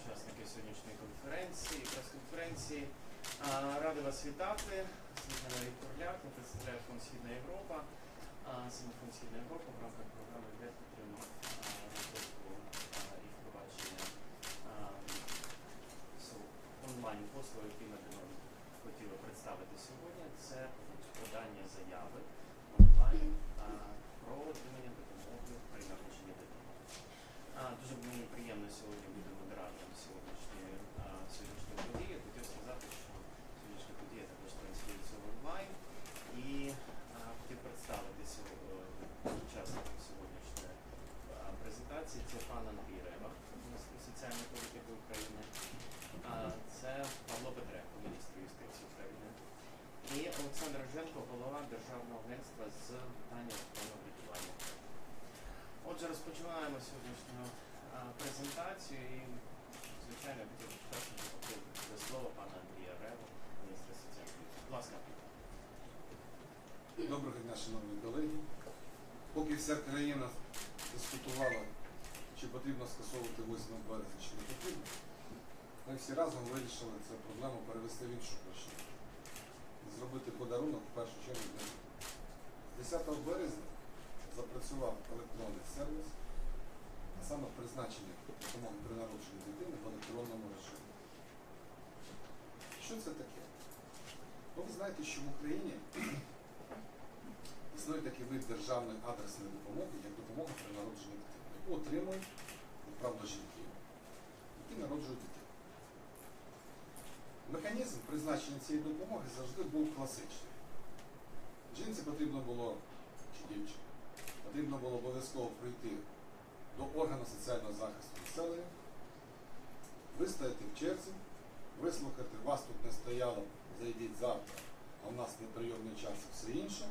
учасники сьогоднішньої конференції, прес-конференції. Радий вас вітати. Звуть мене Віктор я представляю фонд Східна Європа. Саме фонд Східна Європа в рамках програми для підтримок і впровадження онлайн-послуг, які ми хотіли представити сьогодні. Це подання заяви онлайн а, про отримання допомоги при народженні дитини. А, Дуже мені приємно сьогодні бути модератором сьогоднішньої, а, сьогоднішньої події. Хотів сказати, що сьогоднішня подія також транслюється в онлайн. І а, хотів представити сьогодні учасників сьогоднішньої а, презентації. Це пан Андрій Рева, міністр соціальної політики України. А, Це Павло Петренко, міністр юстиції України. І Олександр Роженко, голова Державного агентства з питання електронного врятування. Отже, розпочинаємо сьогоднішню а, презентацію і, звичайно, хотів би перше запитати до слова пана Андрія Реву, міністра соціальної політики. Будь ласка. Доброго дня, шановні колеги. Поки вся країна дискутувала, чи потрібно скасовувати 8 березня, чи не потрібно, ми всі разом вирішили цю проблему перевести в іншу площину. Зробити подарунок в першу чергу для дітей. З 10 березня запрацював електронний сервіс, а саме призначення допомоги при народженні дитини в електронному режимі. Що це таке? Ну, ви знаєте, що в Україні існує такий вид державної адресної допомоги, як допомога при народженні дитини, яку отримують, правило, жінки, які народжують дитину. Механізм призначення цієї допомоги завжди був класичний. Жінці потрібно було, чи дівчині, потрібно було обов'язково прийти до органу соціального захисту населення, вистояти в черзі, вислухати, вас тут не стояло, зайдіть завтра, а в нас неприйомний час і все інше,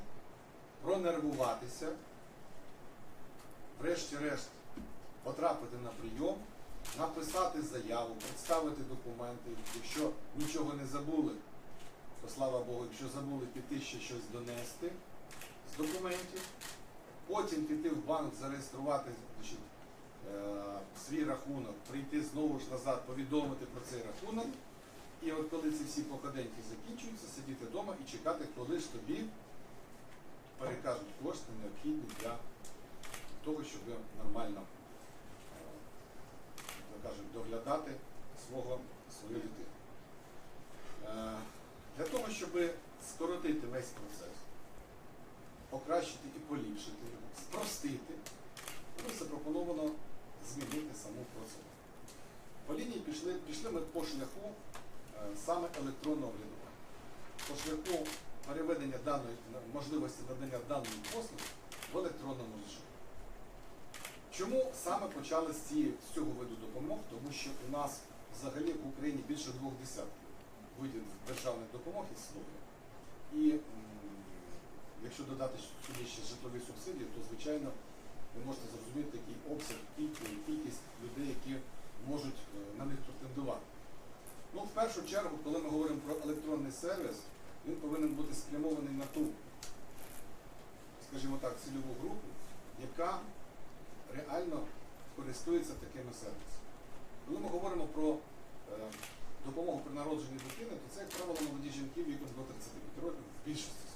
пронервуватися, врешті-решт потрапити на прийом, написати заяву, представити документи, якщо нічого не забули, то слава Богу, якщо забули піти ще щось донести з документів, потім піти в банк, зареєструвати значить, е, свій рахунок, прийти знову ж назад, повідомити про цей рахунок. І от коли ці всі походеньки закінчуються, сидіти вдома і чекати, коли ж тобі перекажуть кошти необхідні для того, щоб нормально кажуть, доглядати свого, свою дитину. Е, Для того, щоб скоротити весь процес, покращити і поліпшити його, спростити, було запропоновано змінити саму процедуру. По лінії пішли, пішли ми по шляху е, саме електронного врядування. По шляху переведення даної можливості надання даної послуги в електронному режимі. Чому саме почали з, цієї, з цього виду допомог? Тому що у нас взагалі в Україні більше двох десятків видів державних допомог існує. І якщо додати сюди ще житлові субсидії, то звичайно ви можете зрозуміти такий обсяг кількість людей, які можуть е, на них претендувати. Ну, в першу чергу, коли ми говоримо про електронний сервіс, він повинен бути спрямований на ту, скажімо так, цільову групу, яка реально користується такими сервісами. Коли ми говоримо про е, допомогу при народженні дитини, то це, як правило, молоді жінки віком до 35 років в більшості.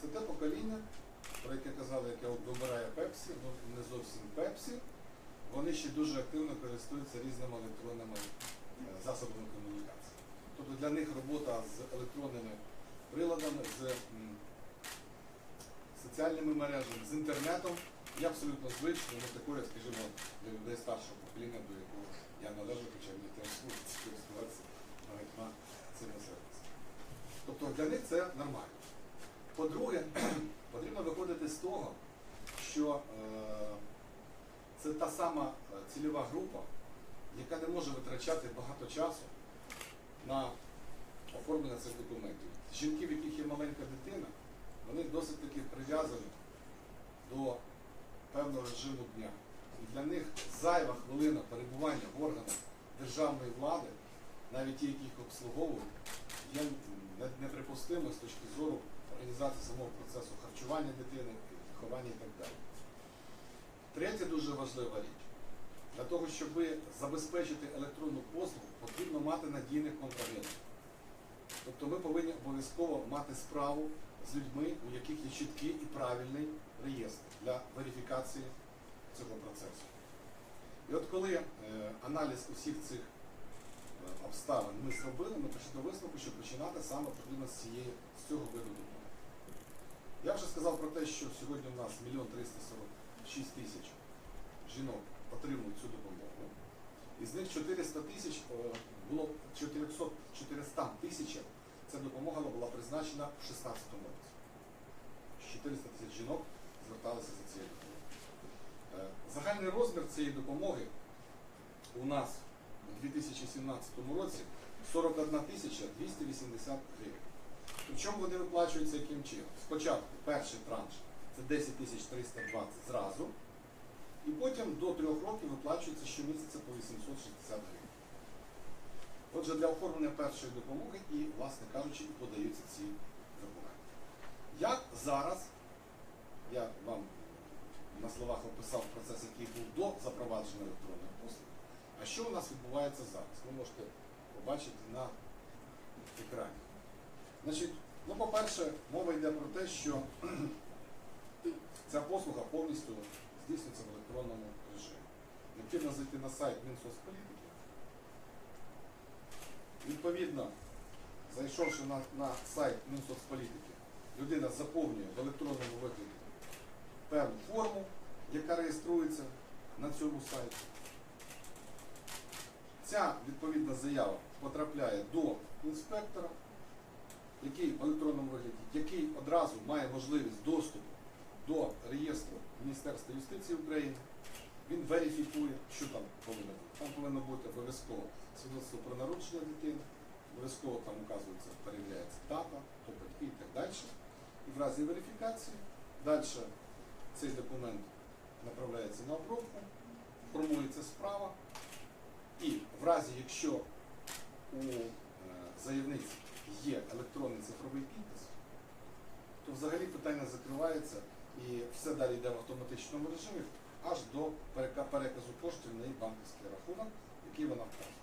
Це те покоління, про яке казали, яке вибирає Пепсі, ну не зовсім Пепсі. Вони ще дуже активно користуються різними електронними е, засобами комунікації. Тобто для них робота з електронними приладами, з соціальними мережами, з інтернетом є абсолютно звичною, не такою, скажімо, для людей старшого покоління, до якого я належу, хоча мені теж слухати користуватися багатьма цими сервісами. Тобто для них це нормально. По-друге, потрібно виходити з того, що е, це та сама е, цільова група, яка не може витрачати багато часу на оформлення цих документів. Жінки, в яких є маленька дитина, вони досить таки прив'язані до певного режиму дня. І для них зайва хвилина перебування в органах державної влади, навіть ті, які їх обслуговують, є не- неприпустимо з точки зору організації самого процесу харчування дитини, виховання і так далі. Третя дуже важлива річ. Для того, щоб забезпечити електронну послугу, потрібно мати надійних контрагентів. Тобто ми повинні обов'язково мати справу з людьми, у яких є чіткий і правильний реєстр для верифікації цього процесу. І от коли е, аналіз усіх цих е, обставин ми зробили, ми прийшли до висновку, що починати саме потрібно з цієї з цього виду допомоги. Я вже сказав про те, що сьогодні у нас 1 346 тисяч жінок отримують цю допомогу. Із них 400 тисяч е, було 400, 400 тисячам ця допомога була призначена в 2016 році. 400 тисяч жінок зверталися за цією допомогою. Е, Загальний розмір цієї допомоги у нас у 2017 році 41 тисяча 280 гривень. Причому вони виплачуються яким чином? Спочатку перший транш це 10 320 зразу, і потім до трьох років виплачується щомісяця по 860 гривень. Отже, для оформлення першої допомоги і, власне кажучи, подаються ці документи. Як зараз, я вам на словах описав процес, який був до запровадження електронних послуг, а що у нас відбувається зараз? Ви можете побачити на екрані. Значить, ну, по-перше, мова йде про те, що ця послуга повністю здійснюється в електронному режимі. Необхідно зайти на сайт Мінсоцполітики. Відповідно, зайшовши на, на сайт Мінсоцполітики, людина заповнює в електронному вигляді певну форму, яка реєструється на цьому сайті. Ця відповідна заява потрапляє до інспектора, який в електронному вигляді, який одразу має можливість доступу до реєстру Міністерства юстиції України. Він верифікує, що там повинно бути. Там повинно бути обов'язково свідоцтво про народження дитини, обов'язково там указується, перевіряється дата, хто батьки і так далі. І в разі верифікації далі цей документ направляється на обробку, формується справа, і в разі, якщо у е, заявниці є електронний цифровий підпис, то взагалі питання закривається і все далі йде в автоматичному режимі аж до переказу коштів на її банківський рахунок, який вона вказує.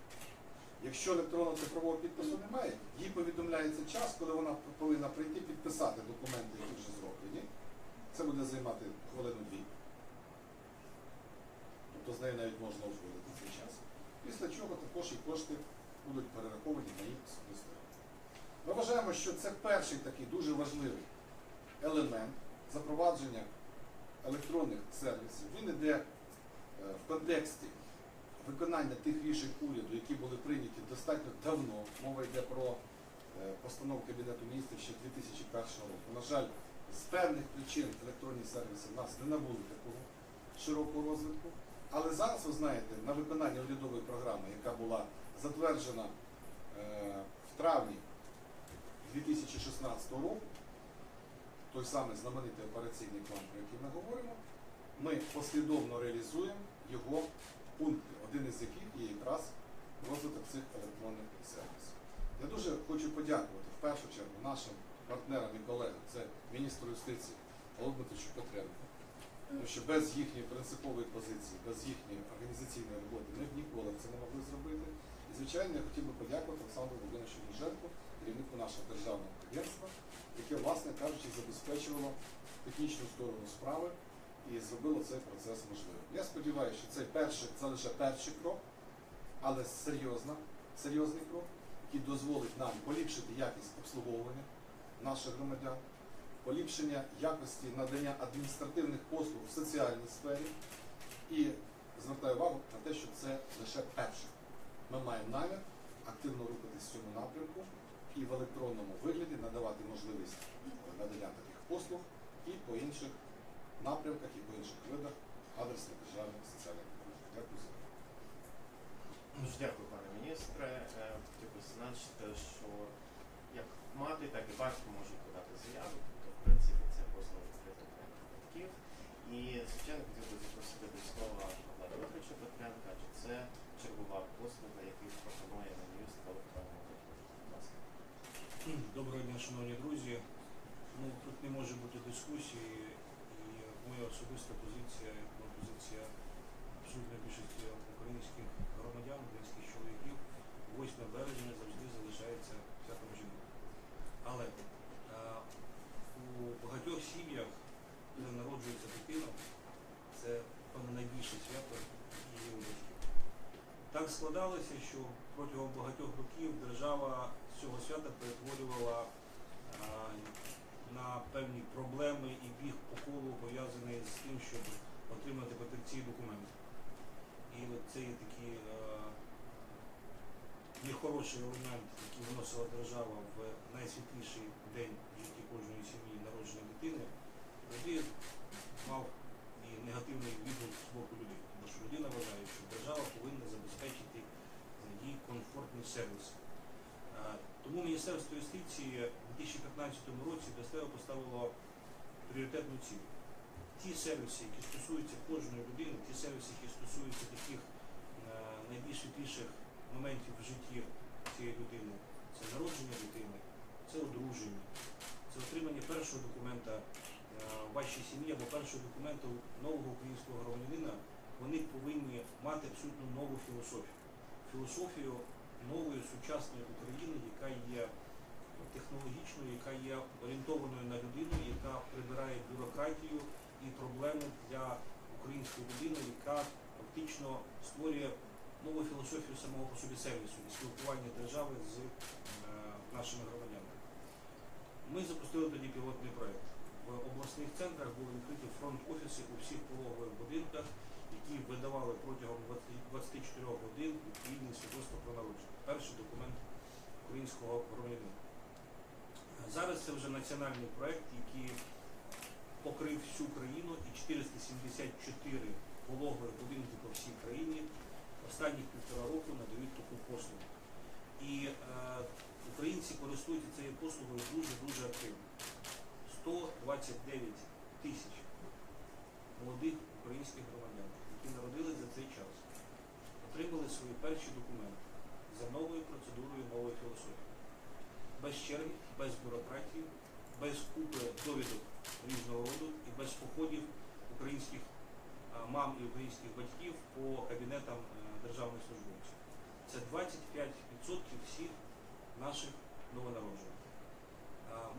Якщо електронного цифрового підпису немає, їй повідомляється час, коли вона повинна прийти підписати документи, які вже зроблені. Це буде займати хвилину-дві. Тобто з нею навіть можна узгодити цей час. Після чого також і кошти будуть перераховані на їх особисто. Ми вважаємо, що це перший такий дуже важливий елемент запровадження електронних сервісів. Він іде е, в контексті виконання тих рішень уряду, які були прийняті достатньо давно. Мова йде про е, постанову Кабінету міністрів ще 2001 року. На жаль, з певних причин електронні сервіси в нас не набули такого широкого розвитку. Але зараз, ви знаєте, на виконання урядової програми, яка була затверджена е, в травні 2016 року, той самий знаменитий операційний план, про який ми говоримо, ми послідовно реалізуємо його пункти, один із яких є якраз розвиток цих електронних сервісів. Я дуже хочу подякувати в першу чергу нашим партнерам і колегам, це міністр юстиції Олег Петренко, тому що без їхньої принципової позиції, без їхньої організаційної роботи ми б ніколи це не могли зробити. І, звичайно, я хотів би подякувати Олександру Володимировичу Ніженку, керівнику нашого державного агентства, яке, власне кажучи, забезпечувало технічну сторону справи і зробило цей процес можливим. Я сподіваюся, що цей перший, це лише перший крок, але серйозна, серйозний крок, який дозволить нам поліпшити якість обслуговування наших громадян, поліпшення якості надання адміністративних послуг в соціальній сфері. І звертаю увагу на те, що це лише перше. Ми маємо намір активно рухатись в цьому напрямку і в електронному вигляді надавати можливість надання таких послуг і по інших напрямках, і по інших видах адресних державних соціальних допомог. Дякую за увагу. Дуже дякую, пане міністре. Е, Хотів би зазначити, що як мати, так і батько можуть подати заяву. Тобто, в принципі, це послуга відкрита для батьків. І, звичайно, хотів би запросити до слова Павла Дмитровича Петренка, адже це чергова послуга, яку пропонує електронному вигляді. Доброго дня, шановні друзі. Ну, тут не може бути дискусії, і моя особиста позиція, позиція присутня більшості українських громадян, українських чоловіків, 8 березня завжди залишається святом жінок. Але е, у багатьох сім'ях, коли народжується дитина, це певно найбільше свято її у батьків. Так складалося, що протягом багатьох років держава цього свята перетворювала на певні проблеми і біг по колу пов'язаний з тим, щоб отримати патенційні документи. І це є такий нехороший елемент, який вносила держава в найсвітліший день в житті кожної сім'ї народження дитини, завжди мав і негативний відгук з боку людей. Тому що людина вважає, що держава повинна забезпечити їй комфортний сервіс. Е, Тому Міністерство юстиції у 2015 році для себе поставило пріоритетну ціль. Ті сервіси, які стосуються кожної людини, ті сервіси, які стосуються таких е, найбільш світліших моментів в житті цієї людини, це народження дитини, це одруження, це отримання першого документа е, в вашій сім'ї або першого документа нового українського громадянина, вони повинні мати абсолютно нову філософію. Філософію нової сучасної України, яка є технологічною, яка є орієнтованою на людину, яка прибирає бюрократію і проблеми для української людини, яка фактично створює нову філософію самого по собі сервісу і спілкування держави з е, нашими громадянами. Ми запустили тоді пілотний проект. В обласних центрах були відкриті фронт-офіси у всіх пологових будинках, які видавали протягом 24 годин відповідні свідоцтва про народження. Перший документ українського громадянина. Зараз це вже національний проект, який покрив всю країну і 474 пологових будинки по всій країні останніх півтора року надають таку послугу. І е, українці користуються цією послугою дуже-дуже активно. 129 тисяч молодих українських громадян, які народились за цей час, отримали свої перші документи за новою процедурою, новою філософією. Без черги, без бюрократії, без купи довідок різного роду і без походів українських мам і українських батьків по кабінетам е, державних службовців. Це 25% всіх наших новонароджених.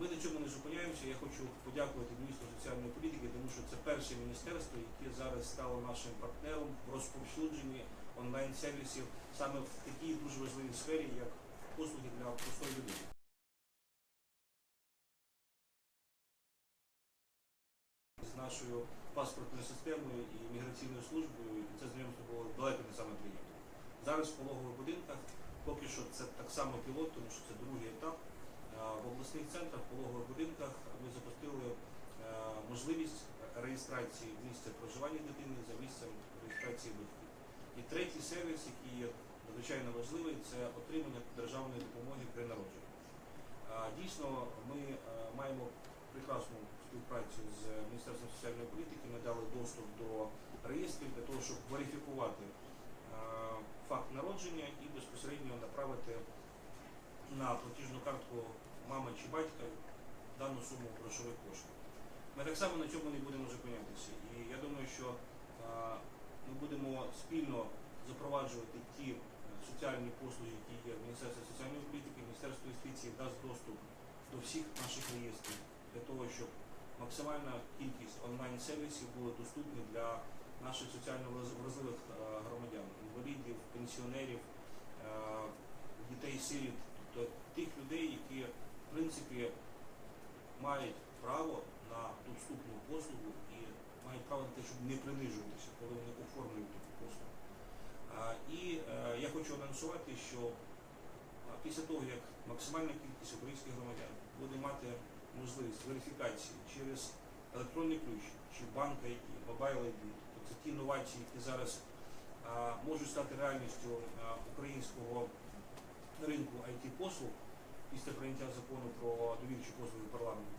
Ми на цьому не зупиняємося. Я хочу подякувати міністру соціальної політики, тому що це перше міністерство, яке зараз стало нашим партнером в розповсюдженні онлайн-сервісів саме в такій дуже важливій сфері, як послуги для простої людини. Паспортною системою і міграційною службою, і це знайомство було далеко не саме приємне. Зараз в пологових будинках поки що це так само пілот, тому що це другий етап. В обласних центрах, в пологових будинках ми запустили е, можливість реєстрації місця проживання дитини за місцем реєстрації батьків. І третій сервіс, який є надзвичайно важливий, це отримання державної допомоги при народженні. Дійсно, ми е, маємо прекрасну співпрацю з Міністерством соціальної політики. Ми дали доступ до реєстрів для того, щоб верифікувати е, факт народження і безпосередньо направити на платіжну картку мами чи батька дану суму грошових коштів. Ми так само на цьому не будемо зупинятися. І я думаю, що е, ми будемо спільно запроваджувати ті е, соціальні послуги, які є в Міністерстві соціальної політики, Міністерство юстиції дасть доступ до всіх наших реєстрів для того, щоб максимальна кількість онлайн-сервісів були доступні для наших соціально вразливих е, громадян, інвалідів, пенсіонерів, е, дітей-сиріт, тобто тих людей, які в принципі мають право на доступну послугу і мають право на те, щоб не принижуватися, коли вони оформлюють таку послугу. І е, я хочу анонсувати, що після того, як максимальна кількість українських громадян буде мати можливість верифікації через електронний ключ чи банк ID, мобайл ID, тобто ті новації, які зараз а, можуть стати реальністю а, українського ринку IT-послуг після прийняття закону про довірчі послуги в парламенті.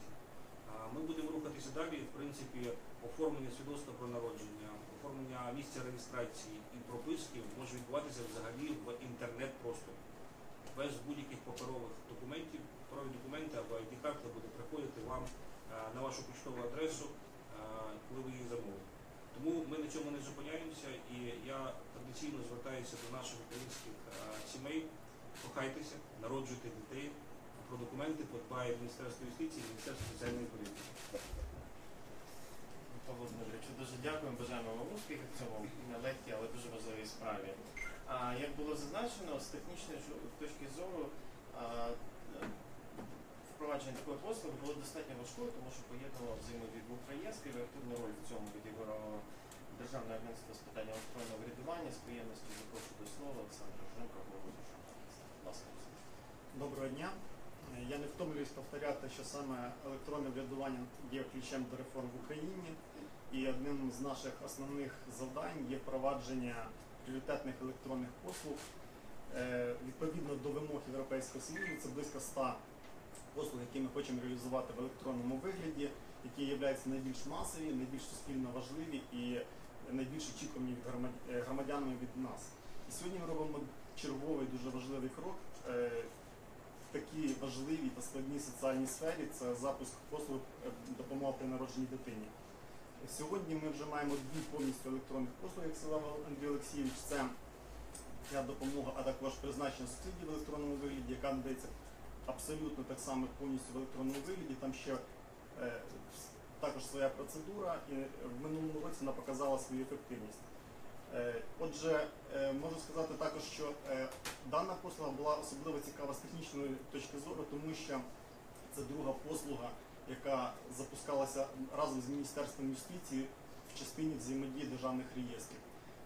Ми будемо рухатися далі. В принципі, оформлення свідоцтва про народження, оформлення місця реєстрації і прописки може відбуватися взагалі в інтернет-просторі. Без будь-яких паперових документів, паперові документи або ID-карта буде приходити вам е, на вашу почтову адресу, е, коли ви її замовите. Тому ми на цьому не зупиняємося, і я офіційно звертаюся до наших українських е, сімей. Кохайтеся, народжуйте дітей. Про документи подбає Міністерство юстиції і Міністерство соціальної політики. Павло Дмитровичу, дуже дякуємо, бажаємо вам успіхів в цьому нелегкій, але дуже важливій справі. А як було зазначено, з технічної точки зору впровадження такої послуги було достатньо важкою, тому що поєднувало взаємодію двох реєстрів, і активну роль в цьому відіграло Державне агентство з питань електронного врядування, з приємності запрошую до слова Олександра Женка, агентства. Ласка, Доброго дня. Я не втомлююсь повторяти, що саме електронне врядування є ключем до реформ в Україні, і одним з наших основних завдань є впровадження пріоритетних електронних послуг. Е, Відповідно до вимог Європейського Союзу, це близько 100 послуг, які ми хочемо реалізувати в електронному вигляді, які являються найбільш масові, найбільш суспільно важливі і найбільш очікувані е, громадянами від нас. І сьогодні ми робимо черговий дуже важливий крок е, в такій важливій та складній соціальній сфері це запуск послуг е, допомоги при народженні дитині. Сьогодні ми вже маємо дві повністю електронних послуги, як сказав Андрій Олексійович. Це ця допомога, а також призначення субсидій в електронному вигляді, яка надається абсолютно так само повністю в електронному вигляді. Там ще е, також своя процедура, і в минулому році вона показала свою ефективність. Е, Отже, е, можу сказати також, що е, дана послуга була особливо цікава з технічної точки зору, тому що це друга послуга, яка запускалася разом з Міністерством юстиції в частині взаємодії державних реєстрів.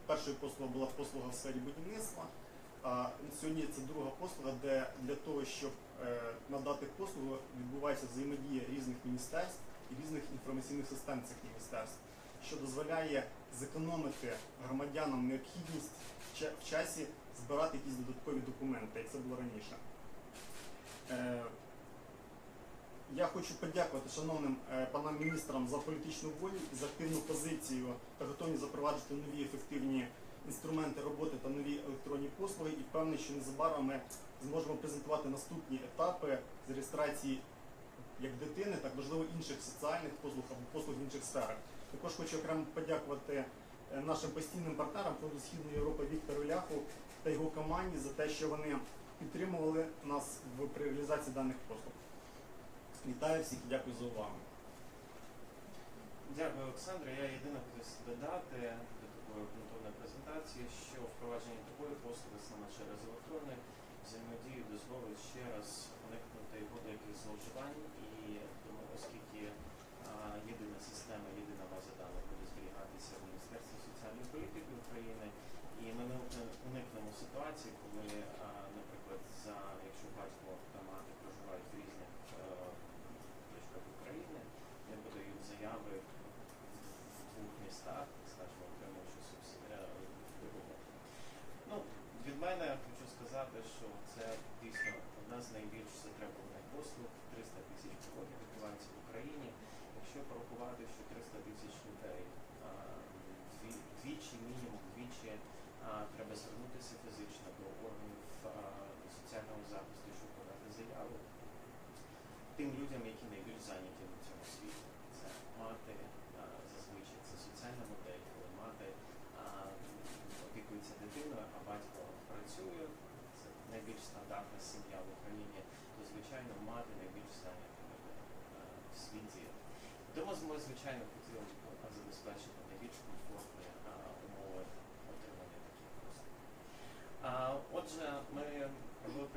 Першою послугою була послуга в сфері будівництва, а сьогодні це друга послуга, де для того, щоб надати послугу, відбувається взаємодія різних міністерств і різних інформаційних систем цих міністерств, що дозволяє зекономити громадянам необхідність в часі збирати якісь додаткові документи, як це було раніше. Е, Я хочу подякувати шановним е, панам міністрам за політичну волю і за активну позицію та готовність запроваджувати нові ефективні інструменти роботи та нові послуги. І впевнений, що незабаром ми зможемо презентувати наступні етапи з реєстрації як дитини, так можливо інших соціальних послуг або послуг в інших сферах. Також хочу окремо подякувати е, нашим постійним партнерам Фонду Східної Європи Віктору Ляху та його команді за те, що вони підтримували нас в реалізації даних послуг. Вітаю всіх і дякую за увагу. Дякую, Олександре. Я єдине хотів додати до такої презентації, що впровадження такої послуги саме через електронну взаємодію дозволить ще раз уникнути його деяких зловживань. І тому, оскільки а, єдина система, єдина база даних буде зберігатися в Міністерстві соціальної політики України, і ми не уникнемо ситуації, коли, а, наприклад, за якщо батько та мати проживають в різних е, точках України, не подають заяви в двох містах, скажімо, від мене хочу сказати, що це дійсно одна з найбільш затребуваних послуг. 300 тисяч пілотів відбувається в Україні. Якщо порахувати, що 300 тисяч людей двічі, мінімум двічі треба звернутися фізично до органів а, соціального захисту, щоб подати заяву тим людям, які найбільш зайняті на цьому світі. Це мати зазвичай це соціальна модель, народиться дитина, а батько працює, це найбільш стандартна сім'я в Україні, то звичайно мати найбільш зайнята людина е, в світі. Тому ми, звичайно, хотіли е, забезпечити найбільш комфортні е, умови отримання таких послуг. Отже, ми робили